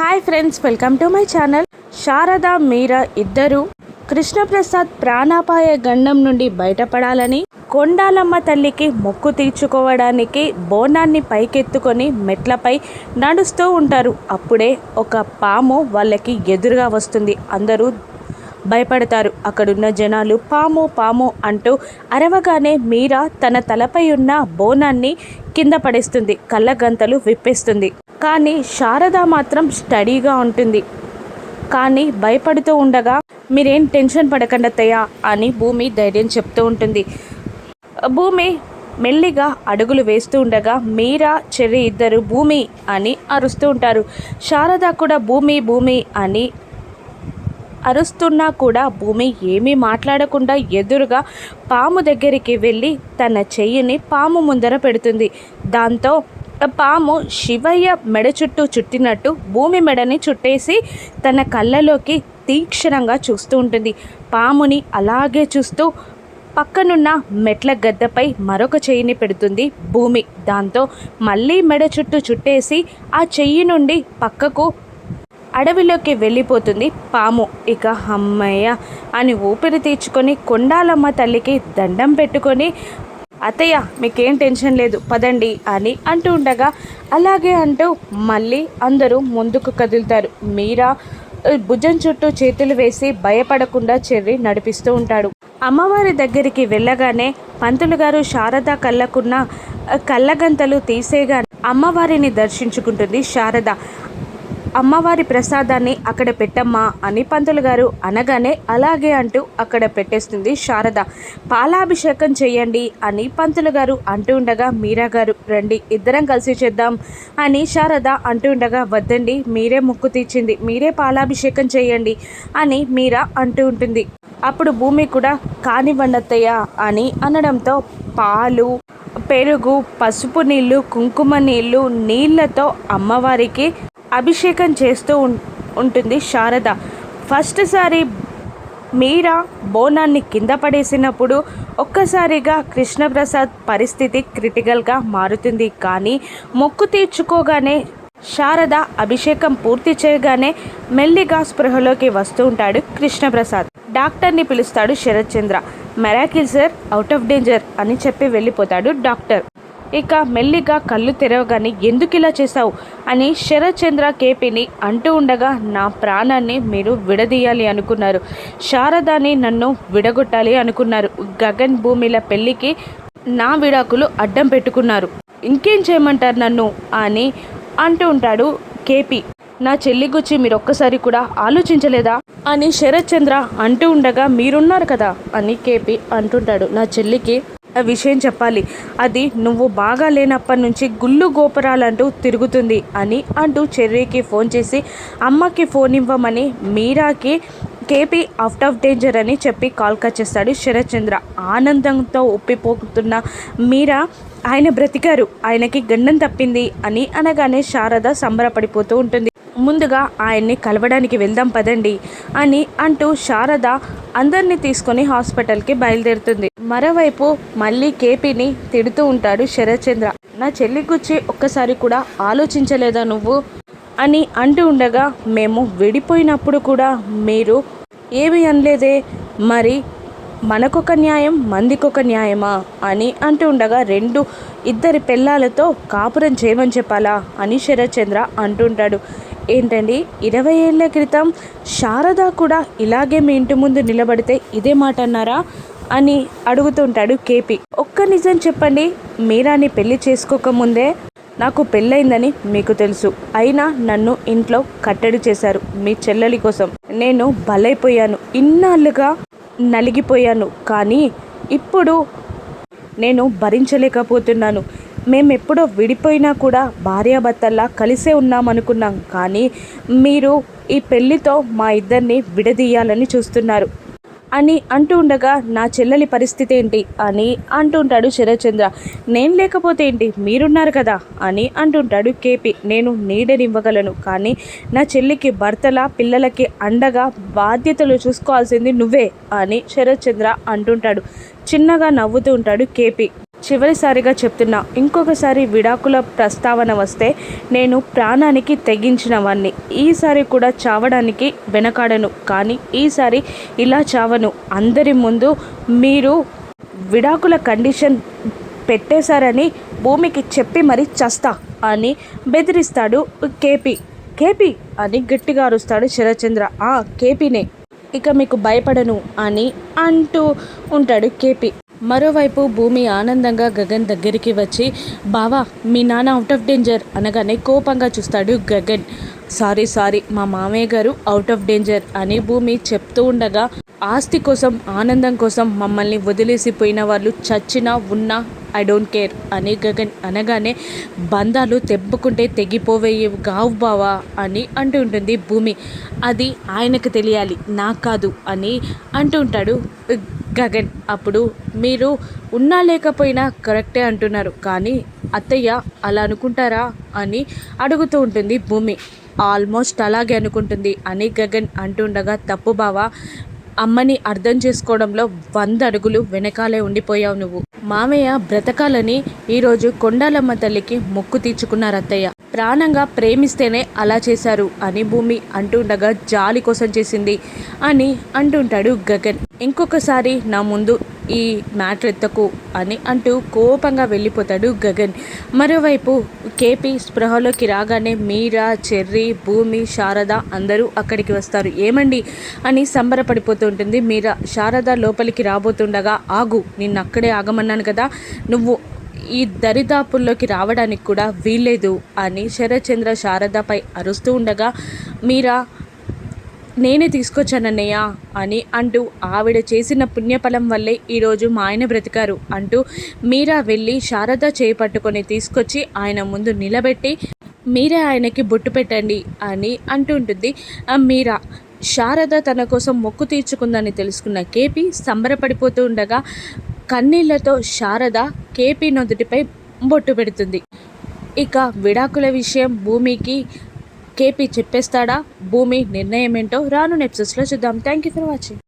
Hi friends welcome to my channel Sharada Meera ఇద్దరు కృష్ణప్రసాద్ ప్రాణాపాయ గండం నుండి బయటపడాలని కొండాలమ్మ తల్లికి మొక్కు తీర్చుకోవడానికి బోనాన్ని పైకెత్తుకొని మెట్లపై నడుస్తూ ఉంటారు. అప్పుడే ఒక పాము వాళ్ళకి ఎదురుగా వస్తుంది. అందరూ భయపడతారు. అక్కడున్న జనాలు పాము పాము అంటూ అరవగానే మీరా తన తలపై ఉన్న బోనాన్ని కింద పడేస్తుంది. కళ్ళగంతలు విప్పేస్తుంది. కానీ శారద మాత్రం స్టడీగా ఉంటుంది. కానీ భయపడుతూ ఉండగా మీరేం టెన్షన్ పడకండి అత్తయ్య అని భూమి ధైర్యం చెప్తూ ఉంటుంది. భూమి మెల్లిగా అడుగులు వేస్తూ ఉండగా మీరా చెర్రి ఇద్దరు భూమి అని అరుస్తూ ఉంటారు. శారద కూడా భూమి భూమి అని అరుస్తున్నా కూడా భూమి ఏమీ మాట్లాడకుండా ఎదురుగా పాము దగ్గరికి వెళ్ళి తన చెయ్యిని పాము ముందర పెడుతుంది. దాంతో పాము శివయ్య మెడ చుట్టూ చుట్టినట్టు భూమి మెడని చుట్టేసి తన కళ్ళలోకి తీక్షణంగా చూస్తూ ఉంటుంది. పాముని అలాగే చూస్తూ పక్కనున్న మెట్ల గద్దపై మరొక చెయ్యిని పెడుతుంది భూమి. దాంతో మళ్ళీ మెడ చుట్టూ చుట్టేసి ఆ చెయ్యి నుండి పక్కకు అడవిలోకి వెళ్ళిపోతుంది పాము. ఇక అమ్మయ్య అని ఊపిరి తీర్చుకొని కొండాలమ్మ తల్లికి దండం పెట్టుకొని అత్తయ్య మీకేం టెన్షన్ లేదు పదండి అని అంటూ ఉండగా అలాగే అంటూ మళ్ళీ అందరూ ముందుకు కదులుతారు. మీరా భుజం చుట్టూ చేతులు వేసి భయపడకుండా చెర్రి నడిపిస్తూ ఉంటాడు. అమ్మవారి దగ్గరికి వెళ్ళగానే పంతులు గారు శారద కళ్ళకున్న కళ్ళగంతలు తీసేగా అమ్మవారిని దర్శించుకుంటుంది శారద. అమ్మవారి ప్రసాదాన్ని అక్కడ పెట్టమ్మా అని పంతులు గారు అనగానే అలాగే అంటూ అక్కడ పెట్టేస్తుంది శారద. పాలాభిషేకం చేయండి అని పంతులు గారు అంటూ ఉండగా మీరా గారు రండి ఇద్దరం కలిసి చేద్దాం అని శారద అంటూ ఉండగా వద్దండి మీరే ముక్కు తీర్చింది మీరే పాలాభిషేకం చేయండి అని మీరా అంటూ ఉంటుంది. అప్పుడు భూమి కూడా కానివ్వండత్తయ్య అని అనడంతో పాలు పెరుగు పసుపు నీళ్ళు కుంకుమ నీళ్ళు నీళ్ళతో అమ్మవారికి అభిషేకం చేస్తూ ఉంటుంది శారద. ఫస్ట్ సారి మీరా బోనాన్ని కింద పడేసినప్పుడు ఒక్కసారిగా కృష్ణప్రసాద్ పరిస్థితి క్రిటికల్గా మారుతుంది. కానీ మొక్కు తీర్చుకోగానే శారద అభిషేకం పూర్తి చేయగానే మెల్లిగా స్పృహలోకి వస్తూ ఉంటాడు కృష్ణప్రసాద్. డాక్టర్ని పిలుస్తాడు Sharath Chandra. Miracle sir out of danger అని చెప్పి వెళ్ళిపోతాడు డాక్టర్. ఇక మెల్లిగా కళ్ళు తెరవగానే ఎందుకు ఇలా చేశావు? అని శరత్చంద్ర కేపీని అంటూ ఉండగా నా ప్రాణాన్ని మీరు విడదీయాలి అనుకున్నారు. శారదాని నన్ను విడగొట్టాలి అనుకున్నారు. గగన్ భూమిల పెళ్ళికి నా విడాకులు అడ్డం పెట్టుకున్నారు. ఇంకేం చేయమంటారు నన్ను? అని అంటూ ఉంటాడు కేపీ. నా చెల్లి గుచ్చి మీరు ఒక్కసారి కూడా ఆలోచించలేదా? అని శరత్ చంద్ర అంటూ ఉండగా మీరున్నారు కదా? అని కేపీ అంటుంటాడు. నా చెల్లికి విషయం చెప్పాలి. అది నువ్వు బాగా లేనప్పటి నుంచి గుళ్ళు గోపురాలంటూ తిరుగుతుంది అని అంటూ చెర్రీకి ఫోన్ చేసి అమ్మకి ఫోన్ ఇవ్వమని మీరాకి కేపీ అవుట్ ఆఫ్ డేంజర్ అని చెప్పి కాల్ కట్ చేస్తాడు శరత్చంద్ర. ఆనందంతో ఉప్పిపోతున్న మీరా ఆయన బ్రతికారు ఆయనకి గండం తప్పింది అని అనగానే శారద సంబరపడిపోతూ ఉంటుంది. ముందుగా ఆయన్ని కలవడానికి వెళ్దాం పదండి అని అంటూ శారద అందరినీ తీసుకొని హాస్పిటల్కి బయలుదేరుతుంది. మరోవైపు మళ్ళీ కేపీని తిడుతూ ఉంటాడు శరత్చంద్ర. నా చెల్లి గుచ్చి ఒక్కసారి కూడా ఆలోచించలేదా నువ్వు? అని అంటూ ఉండగా మేము విడిపోయినప్పుడు కూడా మీరు ఏమి అనలేదే? మరి మనకొక న్యాయం మందికొక న్యాయమా? అని అంటూ ఉండగా రెండు ఇద్దరి పిల్లలతో కాపురం చేయమని చెప్పాలా? అని శరత్చంద్ర అంటుంటాడు ఏంటండి ఇరవై ఏళ్ళ క్రితం శారద కూడా ఇలాగే మీ ఇంటి ముందు నిలబడితే ఇదే మాట అన్నారా? అని అడుగుతుంటాడు కేపీ. ఒక్క నిజం చెప్పండి మీరాని పెళ్ళి చేసుకోకముందే నాకు పెళ్ళైందని మీకు తెలుసు. అయినా నన్ను ఇంట్లో కట్టడి చేశారు మీ చెల్లెలి కోసం. నేను బలైపోయాను ఇన్నాళ్ళుగా నలిగిపోయాను. కానీ ఇప్పుడు నేను భరించలేకపోతున్నాను. మేము ఎప్పుడో విడిపోయినా కూడా భార్యాభర్తల్లా కలిసే ఉన్నామనుకున్నాం. కానీ మీరు ఈ పెళ్ళితో మా ఇద్దరిని విడదీయాలని చూస్తున్నారు. అని అంటూ ఉండగా నా చెల్లెలి పరిస్థితి ఏంటి? అని అంటుంటాడు శరత్చంద్ర. నేను లేకపోతే ఏంటి? మీరున్నారు కదా? అని అంటుంటాడు కేపీ. నేను నీడనివ్వగలను కానీ నా చెల్లికి భర్తల పిల్లలకి అండగా బాధ్యతలు చూసుకోవాల్సింది నువ్వే అని శరత్చంద్ర అంటుంటాడు. చిన్నగా నవ్వుతూ ఉంటాడు కేపీ. చివరిసారిగా చెప్తున్నా ఇంకొకసారి విడాకుల ప్రస్తావన వస్తే నేను ప్రాణానికి తెగించిన వాణ్ణి ఈసారి కూడా చావడానికి వెనకాడను కానీ ఈసారి ఇలా చావను. అందరి ముందు మీరు విడాకుల కండిషన్ పెట్టేశారని భూమికి చెప్పి మరి చస్తా అని బెదిరిస్తాడు కేపీ. కేపీ అని గట్టిగా అరుస్తాడు శరచంద్ర ఆ కేపీనే. ఇక మీకు భయపడను అని అంటూ ఉంటాడు కేపీ. మరోవైపు భూమి ఆనందంగా గగన్ దగ్గరికి వచ్చి బావా మీ నాన్న అవుట్ ఆఫ్ డేంజర్ అనగానే కోపంగా చూస్తాడు గగన్. సారీ సారీ మా మామయ్య గారు అవుట్ ఆఫ్ డేంజర్ అని భూమి చెప్తూ ఉండగా ఆస్తి కోసం ఆనందం కోసం మమ్మల్ని వదిలేసిపోయిన వాళ్ళు చచ్చినా ఉన్నా ఐ డోంట్ కేర్ అని గగన్ అనగానే బంధాలు తెంపుకుంటే తెగిపోవేయి గావు బావా అని అంటూ ఉంటుంది భూమి. అది ఆయనకు తెలియాలి నాకు కాదు అని అంటూ ఉంటాడు గగన్ అప్పుడు మీరు ఉన్నా లేకపోయినా కరెక్టే అంటున్నారు కానీ అత్తయ్య అలా అనుకుంటారా అని అడుగుతూ ఉంటుంది భూమి. ఆల్మోస్ట్ అలాగే అనుకుంటుంది అని గగన్ అంటుండగా తప్పు బావా అమ్మని అర్థం చేసుకోవడంలో వంద అడుగులు వెనకాలే ఉండిపోయావు నువ్వు. మామయ్య బ్రతకాలని ఈరోజు కొండాలమ్మ తల్లికి మొక్కు తీర్చుకున్నారు అత్తయ్య. ప్రాణంగా ప్రేమిస్తేనే అలా చేశారు అని భూమి అంటుండగా జాలి కోసం చేసింది అని అంటుంటాడు గగన్. ఇంకొకసారి నా ముందు ఈ మ్యాటర్ ఎత్తకు అని అంటూ కోపంగా వెళ్ళిపోతాడు గగన్. మరోవైపు కేపీ స్పృహలోకి రాగానే మీరా చెర్రీ భూమి శారద అందరూ అక్కడికి వస్తారు. ఏమండి? అని సంబరపడిపోతుంటుంది మీరా. శారద లోపలికి రాబోతుండగా ఆగు నిన్ను అక్కడే ఆగమన్నాను కదా. నువ్వు ఈ దరిదాపుల్లోకి రావడానికి కూడా వీల్లేదు అని శరత్చంద్ర శారదపై అరుస్తూ ఉండగా మీరా నేనే తీసుకొచ్చానన్నయ్య అని అంటూ ఆవిడ చేసిన పుణ్యఫలం వల్లే ఈరోజు మా ఆయన బ్రతికారు అంటూ మీరా వెళ్ళి శారద చేపట్టుకొని తీసుకొచ్చి ఆయన ముందు నిలబెట్టి మీరే ఆయనకి బొట్టు పెట్టండి అని అంటుంటుంది మీరా శారద తన కోసం మొక్కు తీర్చుకుందని తెలుసుకున్న కేపీ సంబరపడిపోతూ ఉండగా కన్నీళ్ళతో శారద కేపీ నొదుటిపై బొట్టు పెడుతుంది. ఇక విడాకుల విషయం భూమికి కేపీ చెప్పేస్తాడా? భూమి నిర్ణయం ఏంటో రాను నెప్సెస్లో చూద్దాం. Thank you for watching